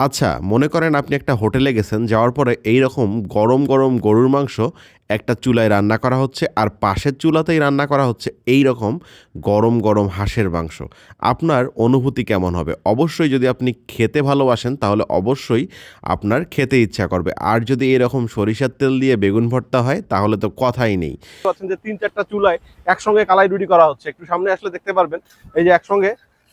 আচ্ছা মনে করেন আপনি একটা হোটেলে গেছেন, যাওয়ার পরে এই রকম গরম গরম গরুর মাংস একটা চুলায় রান্না করা হচ্ছে আর পাশের চুলাতেই রান্না করা হচ্ছে এই রকম গরম গরম হাঁসের মাংস। আপনার অনুভূতি কেমন হবে? অবশ্যই যদি আপনি খেতে ভালোবাসেন, তাহলে অবশ্যই আপনার খেতে ইচ্ছা করবে। আর যদি এরকম সরিষার তেল দিয়ে বেগুন ভর্তা হয়, তাহলে তো কথাই নেই। যে তিন চারটা চুলায় একসঙ্গে কালাই রুটি করা হচ্ছে। একটু সামনে আসলে দেখতে পারবেন, এই যে একসঙ্গে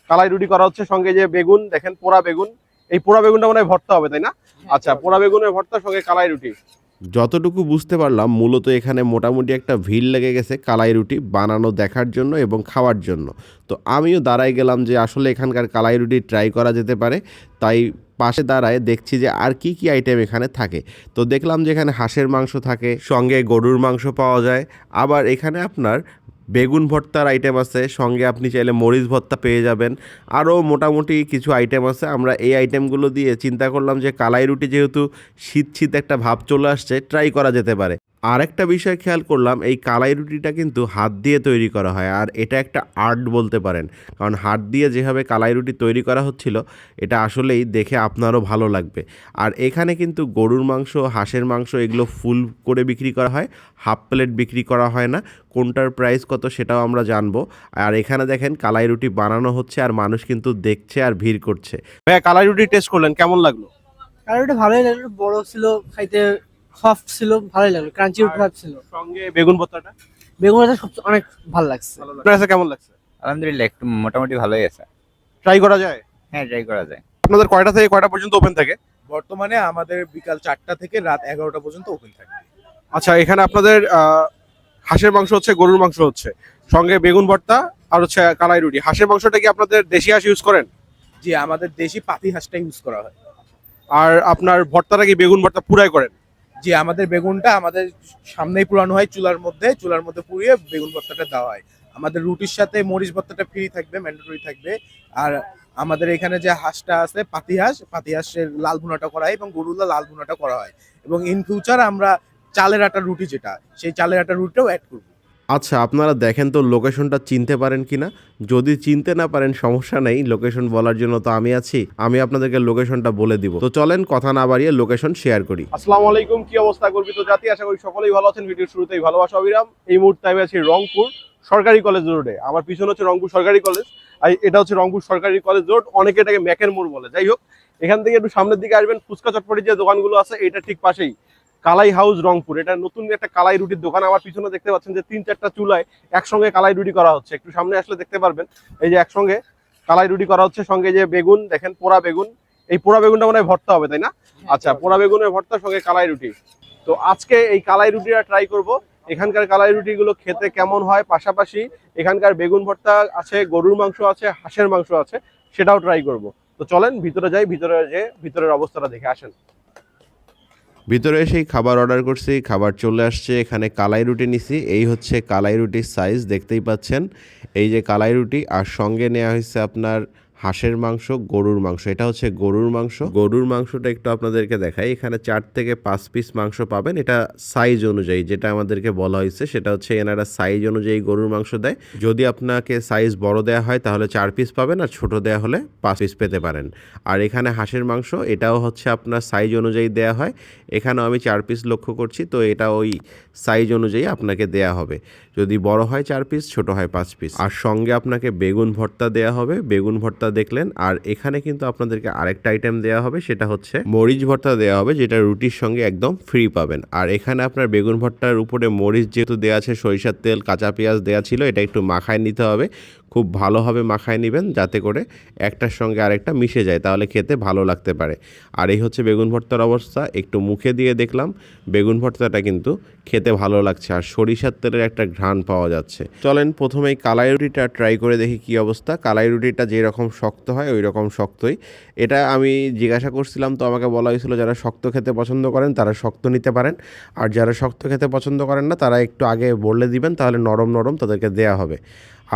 কালাই রুটি করা হচ্ছে, সঙ্গে যে বেগুন, দেখেন পোড়া বেগুন এই পোড়া বেগুনটা মনে হয় ভর্তা হবে তাই না? আচ্ছা পোড়া বেগুনের ভর্তার সঙ্গে কালাই রুটি। যতটুকু বুঝতে পারলাম মূলত এখানে মোটামুটি একটা ভিড় লেগে গেছে কালাই রুটি বানানো দেখার জন্য এবং খাওয়ার জন্য। তো আমিও দাঁড়াই গেলাম যে আসলে এখানকার কালাই রুটি ট্রাই করা যেতে পারে। তাই পাশে দাঁড়ায় দেখছি যে আর কি কি আইটেম এখানে থাকে। তো দেখলাম যে এখানে হাঁসের মাংস থাকে সঙ্গে গরুর মাংস পাওয়া যায়। আবার এখানে আপনার বেগুন ভর্তার আইটেম আছে, সঙ্গে আপনি চাইলে মরিচ ভর্তা পেয়ে যাবেন। আরও মোটামুটি কিছু আইটেম আছে, আমরা এই আইটেমগুলো দিয়ে চিন্তা করলাম যে কালাই রুটি যেহেতু শীত শীত একটা ভাব চলে আসছে ট্রাই করা যেতে পারে। আরেকটা বিষয় খেয়াল করলাম, এই কালাই রুটিটা কিন্তু হাত দিয়ে তৈরি করা হয়, আর এটা একটা আর্ট বলতে পারেন। কারণ হাত দিয়ে যেভাবে কালাই রুটি তৈরি করা হচ্ছিল, এটা আসলেই দেখে আপনারও ভালো লাগবে। আর এখানে কিন্তু গরুর মাংস, হাঁসের মাংস এগুলো ফুল করে বিক্রি করা হয়, হাফ প্লেট বিক্রি করা হয় না, কোনটার প্রাইস কত সেটাও আমরা জানব। আর এখানে দেখেন কালাই রুটি বানানো হচ্ছে, আর মানুষ কিন্তু দেখছে আর ভিড় করছে। ভাইয়া, কালাই রুটি টেস্ট করলেন, কেমন লাগল? আর ওটা ভালোই লাগল, বড় ছিল, খাইতে সফট ছিল ভালোই লাগল ক্রাঞ্চি ভাব ছিল। সঙ্গে বেগুন ভর্তাটা? বেগুনটা সব অনেক ভালো লাগছে। আপনার কাছে কেমন লাগছে? আলহামদুলিল্লাহ একটু মোটামুটি ভালোই আছে। ট্রাই করা যায়? হ্যাঁ ট্রাই করা যায়। আপনাদের কয়টা থেকে কয়টা পর্যন্ত ওপেন থাকে? বর্তমানে আমাদের বিকাল চারটা থেকে রাত এগারোটা পর্যন্ত ওপেন থাকে। আচ্ছা এখানে আপনাদের আহ, হাঁসের মাংস হচ্ছে গরুর মাংস হচ্ছে। সঙ্গে বেগুন ভর্তা আর হচ্ছে কালাই রুটি। হাঁসের মাংসটা কি আপনাদের দেশি হাঁস ইউজ করেন? যে আমাদের দেশি পাতি হাঁসটা ইউজ করা হয়। আর আপনার ভর্তাটা কি বেগুন ভর্তা পুরাই করেন? যে আমাদের বেগুনটা আমাদের সামনেই পুরানো হয়, চুলার মধ্যে চুলার মধ্যে পুড়িয়ে বেগুন ভর্তাটা দেওয়া হয়। আমাদের রুটির সাথে মরিচ ভর্তাটা ফ্রি থাকবে ম্যান্ডেটরি থাকবে। আর আমাদের এখানে যে হাঁসটা আছে, পাতি হাঁস, পাতি হাঁসের লাল ভুনাটা করা হয় এবং গরুলা লাল ভুনাটা করা হয়। এবং ইন ফিউচার আমরা চালের আটার রুটি যেটা, সেই চালের আটার রুটিটাও অ্যাড করব। আচ্ছা আপনারা দেখেন তো লোকেশনটা চিনতে পারেন কি না যদি চিনতে না পারেন, সমস্যা নেই। লোকেশন বলার জন্য তো আমি আছি। আমি আপনাদেরকে লোকেশনটা বলে দিব। তো চলেন, কথা না বাড়িয়ে লোকেশন শেয়ার করি। আসসালামু আলাইকুম, কি অবস্থা গর্বিত জাতি? আশা করি সকলেই ভালো আছেন। ভিডিওর শুরুতেই ভালোবাসা, অবিরাম। এই মুহূর্তে আমি আছি রংপুর সরকারি কলেজ রোডে। আমার পিছনে হচ্ছে রংপুর সরকারি কলেজ। আর এটা হচ্ছে রংপুর সরকারি কলেজ রোড। অনেকে এটাকে ম্যাকের মোড় বলে। যাই হোক, এখান থেকে একটু সামনের দিকে আসবেন। ফুচকা চটপটি যে দোকানগুলো আছে, এটা ঠিক পাশেই। কালাই হাউস রংপুর। এটা নতুন একটা কালাই রুটির দোকান। আমার পিছনে দেখতে পাচ্ছেন যে তিন চারটা চুলায় একসঙ্গে কালাই রুটি করা হচ্ছে। একটু সামনে আসলে দেখতে পারবেন। এই যে একসঙ্গে কালাই রুটি করা হচ্ছে। সঙ্গে যে বেগুন দেখেন পোড়া বেগুন। এই পোড়া বেগুনটা মনে হয় ভর্তা হবে তাই না? আচ্ছা পোড়া বেগুনের ভর্তার সঙ্গে কালাই রুটি। তো আজকে এই কালাই রুটিটা ট্রাই করব। এখানকার কালাই রুটিগুলো খেতে কেমন হয়? পাশাপাশি এখানকার বেগুন ভর্তা আছে গরুর মাংস আছে হাঁসের মাংস আছে সেটাও ট্রাই করব। তো চলেন ভিতরে যাই ভিতরে যে ভিতরের অবস্থাটা দেখে আসেন। ভিতরে এসেই খাবার অর্ডার করছি, খাবার চলে আসছে, এখানে কালাই রুটি নিছি। এই হচ্ছে কালাই রুটির সাইজ দেখতেই পাচ্ছেন। এই যে কালাই রুটি, আর সঙ্গে নেওয়া হয়েছে আপনার হাঁসের মাংস, গরুর মাংস। এটা হচ্ছে গরুর মাংস। গরুর মাংসটা একটু আপনাদেরকে দেখাই। এখানে চার থেকে পাঁচ পিস মাংস পাবেন। এটা সাইজ অনুযায়ী যেটা আমাদেরকে বলা হয়েছে, সেটা হচ্ছে এনারা সাইজ অনুযায়ী গরুর মাংস দেয়। যদি আপনাকে সাইজ বড় দেওয়া হয়, তাহলে চার পিস পাবেন আর ছোট দেওয়া হলে পাঁচ পিস পেতে পারেন। আর এখানে হাঁসের মাংস, এটাও হচ্ছে আপনার সাইজ অনুযায়ী দেয়া হয়। এখানেও আমি চার পিস লক্ষ্য করছি, তো এটা ওই সাইজ অনুযায়ী আপনাকে দেয়া হবে। যদি বড় হয় চার পিস ছোট হয় পাঁচ পিস আর সঙ্গে আপনাকে বেগুন ভর্তা দেয়া হবে। বেগুন ভর্তা দেখলেন। আর এখানে কিন্তু আপনাদেরকে আরেকটা আইটেম দেওয়া হবে, সেটা হচ্ছে মরিচ ভর্তা দেওয়া হবে, যেটা রুটির সঙ্গে একদম ফ্রি পাবেন। আর এখানে আপনার বেগুন ভর্তার উপরে মরিচ যেহেতু দেওয়া আছে, সরিষার তেল, কাঁচা পেঁয়াজ দেওয়া ছিল, এটা একটু মাখায় নিতে হবে। খুব ভালোভাবে মাখায় নেবেন যাতে করে একটার সঙ্গে আরেকটা মিশে যায়, তাহলে খেতে ভালো লাগতে পারে। আর এই হচ্ছে বেগুন ভর্তার অবস্থা, একটু মুখে দিয়ে দেখলাম, বেগুন ভর্তাটা কিন্তু খেতে ভালো লাগছে আর সরিষার তেলের একটা ঘ্রাণ পাওয়া যাচ্ছে। চলেন প্রথমেই কালাই রুটিটা ট্রাই করে দেখি কি অবস্থা। কালাই রুটিটা যেরকম শক্ত হয় ওই রকম শক্তই। এটা আমি জিজ্ঞাসা করছিলাম, তো আমাকে বলা হয়েছিল যারা শক্ত খেতে পছন্দ করেন তারা শক্ত নিতে পারেন। আর যারা শক্ত খেতে পছন্দ করেন না, তারা একটু আগে বললে দিবেন, তাহলে নরম নরম তাদেরকে দেয়া হবে।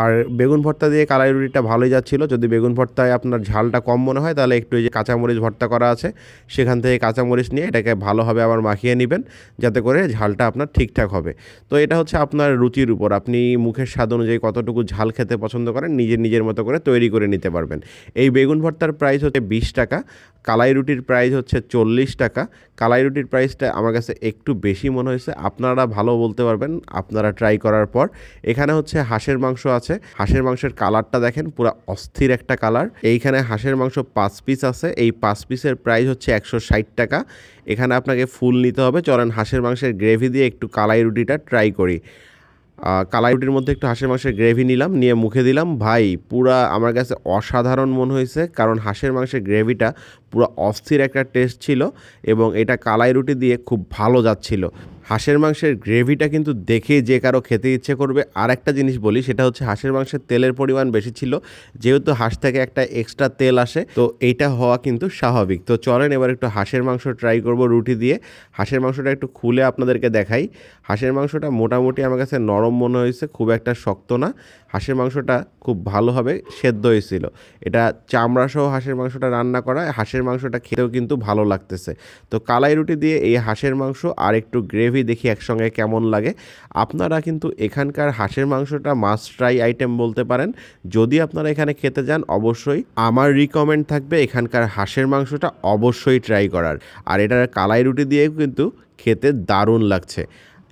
আর বেগুন ভর্তা দিয়ে কালাই রুটিটা ভালোই যাচ্ছিল। যদি বেগুন ভর্তায় আপনার ঝালটা কম মনে হয়, তাহলে একটু যে কাঁচামরিচ ভর্তা করা আছে, সেখান থেকে কাঁচামরিচ নিয়ে এটাকে ভালোভাবে আবার মাখিয়ে নেবেন, যাতে করে ঝালটা আপনার ঠিকঠাক হবে। তো এটা হচ্ছে আপনার রুচির উপর। আপনি মুখের স্বাদ অনুযায়ী কতটুকু ঝাল খেতে পছন্দ করেন, নিজের নিজের মতো করে তৈরি করে নিতে পারবেন। এই বেগুন ভর্তার প্রাইস হচ্ছে বিশ টাকা, কালাই রুটির প্রাইস হচ্ছে চল্লিশ টাকা। কালাই রুটির প্রাইসটা আমার কাছে একটু বেশি মনে হয়েছে। আপনারা ভালো বলতে পারবেন, আপনারা ট্রাই করার পর। এখানে হচ্ছে হাঁসের মাংস আছে হাঁসের মাংসের কালারটা দেখেন, পুরো অস্থির একটা কালার। এইখানে হাঁসের মাংস পাঁচ পিস আছে। এই পাঁচ পিসের প্রাইস হচ্ছে একশো ষাট টাকা। এখানে আপনাকে ফুল নিতে হবে। চলেন হাঁসের মাংসের গ্রেভি দিয়ে একটু কালাই রুটিটা ট্রাই করি। কালাই রুটির মধ্যে একটু হাঁসের মাংসের গ্রেভি নিলাম, নিয়ে মুখে দিলাম। ভাই, পুরা আমার কাছে অসাধারণ মনে হয়েছে, কারণ হাঁসের মাংসের গ্রেভিটা পুরো অস্থির একটা টেস্ট ছিল এবং এটা কালাই রুটি দিয়ে খুব ভালো যাচ্ছিল। হাঁসের মাংসের গ্রেভিটা কিন্তু দেখেই যে কারও খেতে ইচ্ছে করবে আর একটা জিনিস বলি, সেটা হচ্ছে হাঁসের মাংসের তেলের পরিমাণ বেশি ছিল, যেহেতু হাঁস থেকে একটা এক্সট্রা তেল আসে, তো এইটা হওয়া কিন্তু স্বাভাবিক। তো চলেন এবার একটু হাঁসের মাংস ট্রাই করব রুটি দিয়ে। হাঁসের মাংসটা একটু খুলে আপনাদেরকে দেখাই। হাঁসের মাংসটা মোটামুটি আমার কাছে নরম মনে হয়েছে, খুব একটা শক্ত না। হাঁসের মাংসটা খুব ভালোভাবে সেদ্ধ হয়েছিল এটা চামড়া সহ হাঁসের মাংসটা রান্না করা, হাঁসের মাংসটা খেতেও কিন্তু ভালো লাগতেছে। তো কালাই রুটি দিয়ে এই হাঁসের মাংস আর একটু গ্রেভি দেখি একসঙ্গে কেমন লাগে। আপনারা কিন্তু এখানকার হাঁসের মাংসটা মাস্ট ট্রাই আইটেম বলতে পারেন। যদি আপনারা এখানে খেতে যান, অবশ্যই আমার রিকমেন্ড থাকবে এখানকার হাঁসের মাংসটা অবশ্যই ট্রাই করার। আর এটার কালাই রুটি দিয়েও কিন্তু খেতে দারুণ লাগছে।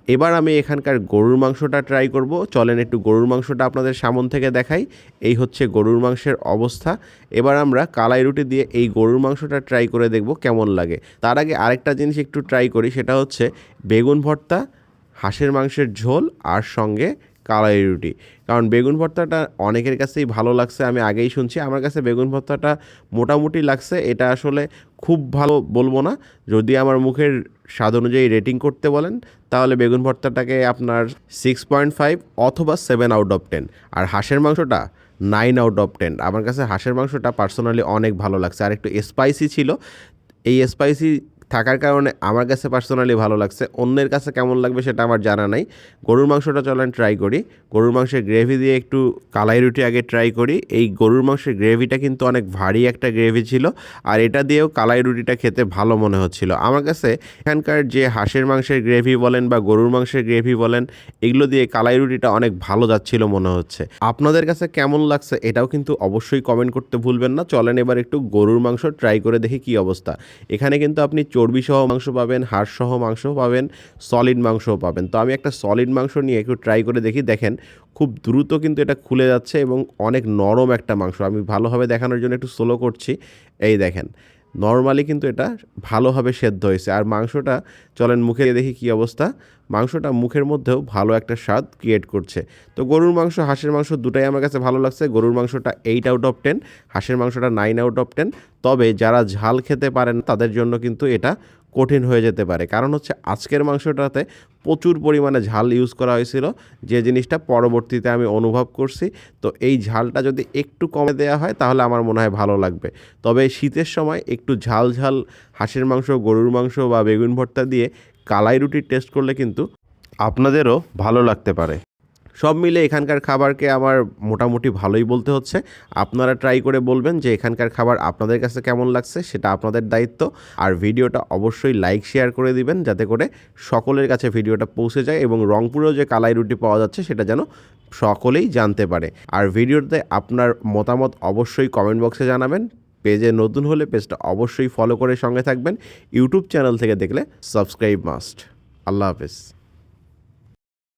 এবার আমি এখানকার গরুর মাংসটা ট্রাই করব। চলেন একটু গরুর মাংসটা আপনাদের সামন থেকে দেখাই। এই হচ্ছে গরুর মাংসের অবস্থা। এবার আমরা কালাই রুটি দিয়ে এই গরুর মাংসটা ট্রাই করে দেখব কেমন লাগে। তার আগে আরেকটা জিনিস একটু ট্রাই করি, সেটা হচ্ছে বেগুন ভর্তা, হাঁসের মাংসের ঝোল আর সঙ্গে কালাই রুটি। কারণ বেগুন ভর্তাটা অনেকের কাছেই ভালো লাগছে, আমি আগেই শুনছি। আমার কাছে বেগুন ভর্তাটা মোটামুটি লাগছে। এটা আসলে খুব ভালো বলব না। যদি আমার মুখের স্বাদ অনুযায়ী রেটিং করতে বলেন, তাহলে বেগুন ভর্তাটাকে আপনার সিক্স পয়েন্ট ফাইভ অথবা সেভেন আউট অফ টেন আর হাঁসের মাংসটা নাইন আউট অফ টেন আমার কাছে হাঁসের মাংসটা পার্সোনালি অনেক ভালো লাগছে। আর একটু স্পাইসি ছিল। এই স্পাইসি থাকার কারণে আমার কাছে পার্সোনালি ভালো লাগছে। অন্যের কাছে কেমন লাগবে সেটা আমার জানা নাই। গরুর মাংসটা চলেন ট্রাই করি। গরুর মাংসের গ্রেভি দিয়ে একটু কালাই রুটি আগে ট্রাই করি। এই গরুর মাংসের গ্রেভিটা কিন্তু অনেক ভারী একটা গ্রেভি ছিল। আর এটা দিয়েও কালাই রুটিটা খেতে ভালো মনে হচ্ছিল। আমার কাছে এখানকার যে হাঁসের মাংসের গ্রেভি বলেন বা গরুর মাংসের গ্রেভি বলেন, এগুলো দিয়ে কালাই রুটিটা অনেক ভালো যাচ্ছিল মনে হচ্ছে। আপনাদের কাছে কেমন লাগছে এটাও কিন্তু অবশ্যই কমেন্ট করতে ভুলবেন না। চলেন এবার একটু গরুর মাংস ট্রাই করে দেখি কি অবস্থা। এখানে কিন্তু আপনি চর্বি সহ মাংস পাবেন, হাড়সহ মাংস পাবেন সলিড মাংসও পাবেন। তো আমি একটা সলিড মাংস নিয়ে একটু ট্রাই করে দেখি। দেখেন, খুব দ্রুত কিন্তু এটা খুলে যাচ্ছে এবং অনেক নরম একটা মাংস। আমি ভালোভাবে দেখানোর জন্য একটু স্লো করছি। এই দেখেন নর্মালি কিন্তু এটা ভালোভাবে সেদ্ধ হয়েছে। আর মাংসটা চলেন মুখে দেখি কি অবস্থা। মাংসটা মুখের মধ্যেও ভালো একটা স্বাদ ক্রিয়েট করছে। তো গরুর মাংস, হাঁসের মাংস দুটাই আমার কাছে ভালো লাগছে। গরুর মাংসটা এইট আউট অফ টেন হাঁসের মাংসটা নাইন আউট অফ টেন তবে যারা ঝাল খেতে পারেন তাদের জন্য কিন্তু এটা কঠিন হয়ে যেতে পারে। কারণ হচ্ছে আজকের মাংসটাতে প্রচুর পরিমাণে ঝাল ইউজ করা হয়েছিল। যে জিনিসটা পরবর্তীতে আমি অনুভব করছি, তো এই ঝালটা যদি একটু কমে দেওয়া হয়, তাহলে আমার মনে হয় ভালো লাগবে। তবে শীতের সময় একটু ঝাল ঝাল হাঁসের মাংস, গরুর মাংস বা বেগুন ভর্তা দিয়ে কালাই রুটি টেস্ট করলে কিন্তু আপনাদেরও ভালো লাগতে পারে। সব মিলে এখানকার খাবারকে আমার মোটামুটি ভালোই বলতে হচ্ছে। আপনারা ট্রাই করে বলবেন যে এখানকার খাবার আপনাদের কাছে কেমন লাগছে সেটা আপনাদের দায়িত্ব। আর ভিডিওটা অবশ্যই লাইক শেয়ার করে দিবেন যাতে করে সকলের কাছে ভিডিওটা পৌঁছে যায় এবং রংপুরেও যে কালাই রুটি পাওয়া যাচ্ছে সেটা যেন সকলেই জানতে পারে। আর ভিডিওতে আপনার মতামত অবশ্যই কমেন্ট বক্সে জানাবেন। পেজে নতুন হলে পেজটা অবশ্যই ফলো করে সঙ্গে থাকবেন। ইউটিউব চ্যানেল থেকে দেখলে সাবস্ক্রাইব মাস্ট আল্লাহ হাফেজ।